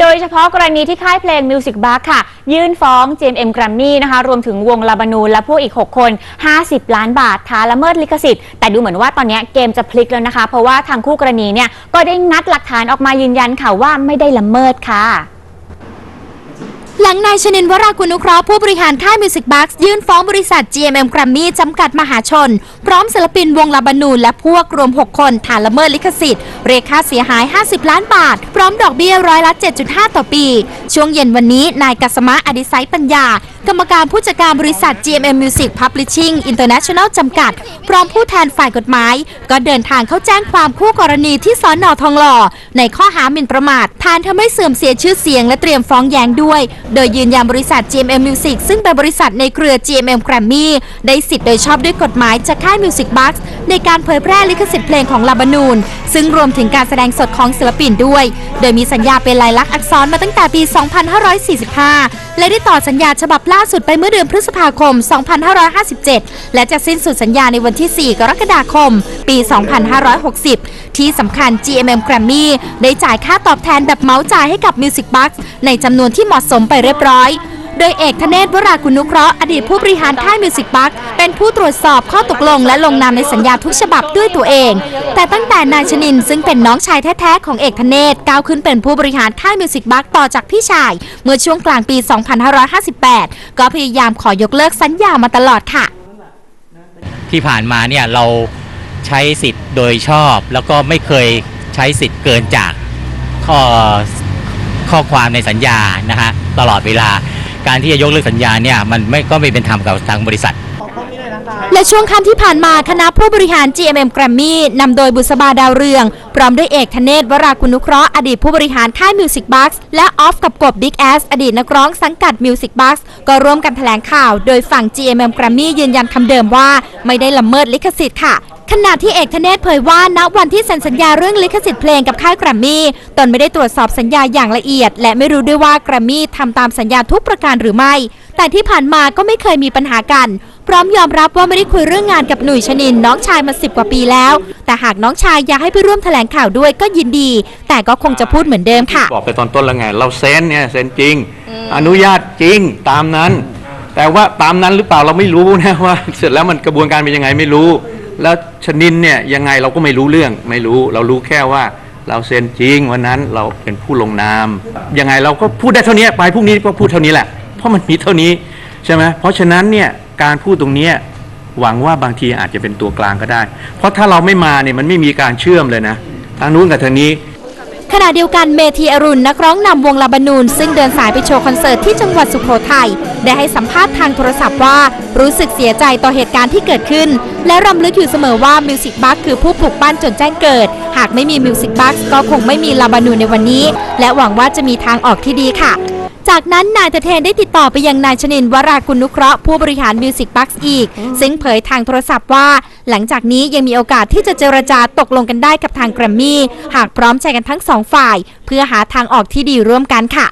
โดยเฉพาะกรณีที่ค่ายเพลง Music b u c k ค่ะ ยื่นฟ้อง GMM Grammy นะคะ รวมถึงวงลาบานูนและพวกอีก 6 คน 50 ล้านบาทท้าละเมิดลิขสิทธิ์ แต่ดูเหมือนว่าตอนนี้เกมจะพลิกแล้วนะคะ เพราะว่าทางคู่กรณีเนี่ย ก็ได้งัดหลักฐานออกมายืนยันค่ะว่าไม่ได้ละเมิดค่ะ หลังนายชนินวรากุลนุเคราะห์ผู้บริหารค่าย Music Box ยื่นฟ้องบริษัท GMM Grammy จำกัดมหาชน พร้อมศิลปินวงลาบานูนและพวกรวม 6 คนฐานละเมิดลิขสิทธิ์ เรียกค่าเสียหาย 50 ล้านบาท พร้อมดอกเบี้ยร้อยละ 7.5 ต่อปี ช่วงเย็นวันนี้ นายกัสมะอดิไซปัญญา กรรมการผู้จัดการบริษัท GMM Music Publishing International จำกัด พร้อมผู้แทนฝ่ายกฎหมาย ก็เดินทางเข้าแจ้งความคู่กรณีที่สอนอทองหล่อในข้อหาหมิ่นประมาทฐานทำให้เสื่อมเสียชื่อเสียงและเตรียมฟ้องแย้งด้วยโดยยืนยันบริษัท GMM Music ซึ่งเป็นบริษัทในเครือ GMM Grammy ได้สิทธิ์โดยชอบด้วยกฎหมายจากค่าย Music Box ในการเผยแพร่ลิขสิทธิ์เพลงของลาบานูน ซึ่งรวมถึงการแสดงสดของศิลปินด้วย โดยมีสัญญาเป็นลายลักษณ์อักษรมาตั้งแต่ปี 2545 และได้ต่อสัญญาฉบับล่าสุดไปเมื่อเดือนพฤษภาคม 2557 และจะสิ้นสุดสัญญาในวันที่ 4 กรกฎาคม ปี 2560 ที่สำคัญ GMM Grammy ได้จ่ายค่าตอบแทนแบบเมาส์จ่ายให้กับ Music Box ในจำนวนที่เหมาะสมไปเรียบร้อย โดยเอกธเนศวรากุลนุเคราะห์อดีตผู้บริหารค่าย Music Box เป็นผู้ตรวจสอบข้อตกลงและลงนามในสัญญาทุกฉบับด้วยตัวเอง แต่ตั้งแต่นายชนินซึ่งเป็นน้องชายแท้ๆของเอกธเนศก้าวขึ้นเป็นผู้บริหารค่าย Music Box ต่อจากพี่ชาย เมื่อช่วงกลางปี 2558 ก็พยายามขอยกเลิกสัญญามาตลอดค่ะ ที่ผ่านมาเนี่ยเราใช้สิทธิ์โดยชอบ แล้วก็ไม่เคยใช้สิทธิ์เกินจากข้อ ข้อความในสัญญานะฮะตลอดเวลา การที่จะยกเลิกสัญญาเนี่ยมันไม่ก็ไม่เป็นธรรมกับทางบริษัท และช่วงค่ำที่ผ่านมาคณะผู้บริหาร GMM Grammy นำโดยบุษบาดาวเรือง พร้อมด้วยเอกธเนศวรากุลนุเคราะห์อดีตผู้บริหารค่าย Music Box และออฟกับกบ Big Ass อดีตนักร้องสังกัด Music Box ก็ร่วมกันแถลงข่าว โดยฝั่ง GMM Grammy ยืนยันคำเดิมว่า ไม่ได้ละเมิดลิขสิทธิ์ค่ะ ขณะที่เอกธเนศเผยว่าณวันที่เซ็นสัญญาเรื่องลิขสิทธิ์เพลงกับค่ายแกรมมี่ตนไม่ได้ตรวจสอบสัญญาอย่างละเอียด และไม่รู้ด้วยว่าแกรมมี่ทำตามสัญญาทุกประการหรือไม่ แต่ที่ผ่านมาก็ไม่เคยมีปัญหากัน พร้อมยอมรับว่าไม่ได้คุยเรื่องงานกับหนุ่ยชนินน้องชายมาสิบกว่าปีแล้ว แต่หากน้องชายอยากให้ไปร่วมแถลงข่าวด้วยก็ยินดี แต่ก็คงจะพูดเหมือนเดิมค่ะ บอกไปตอนต้นแล้วไงเราเซ็นเนี่ยเซ็นจริง อนุญาตจริงตามนั้น แต่ว่าตามนั้นหรือเปล่าเราไม่รู้นะว่า เสร็จแล้วมันกระบวนการเป็นยังไงไม่รู้ แล้วชนินเนี่ยยังไงเราก็ไม่รู้เรื่องไม่รู้ เรารู้แค่ว่าเราเซ็นจริงวันนั้นเราเป็นผู้ลงนาม ยังไงเราก็พูดได้เท่านี้ไปพรุ่งนี้ก็พูดเท่านี้แหละ เพราะมันมีเท่านี้ใช่ไหมเพราะฉะนั้นเนี่ยการพูดตรงนี้หวังว่าบางทีอาจจะเป็นตัวกลางก็ได้ เพราะถ้าเราไม่มาเนี่ยมันไม่มีการเชื่อมเลยนะทางนู้นกับทางนี้ ขณะเดียวกันเมธีอรุณนักร้องนำวงลาบานูน ซึ่งเดินสายไปโชว์คอนเสิร์ตที่จังหวัดสุโขทัยได้ให้สัมภาษณ์ทางโทรศัพท์ว่า รู้สึกเสียใจต่อเหตุการณ์ที่เกิดขึ้น และรำลึกอยู่เสมอว่ามิวสิกบัคคือผู้ปลุกปั้นจนแจ้งเกิด หากไม่มีมิวสิกบัคก็คงไม่มีลาบานูนในวันนี้ และหวังว่าจะมีทางออกที่ดีค่ะ จากนั้นนายตะเทนได้ติดต่อไปยังนายชนินวรากุลนุเคราะห์ผู้บริหารมิวสิกบัคอีก ซึ่งเผยทางโทรศัพท์ว่า หลังจากนี้ยังมีโอกาสที่จะเจรจาตกลงกันได้กับทางแกรมมี่ หากพร้อมใจกันทั้งสองฝ่าย เพื่อหาทางออกที่ดีร่วมกันค่ะ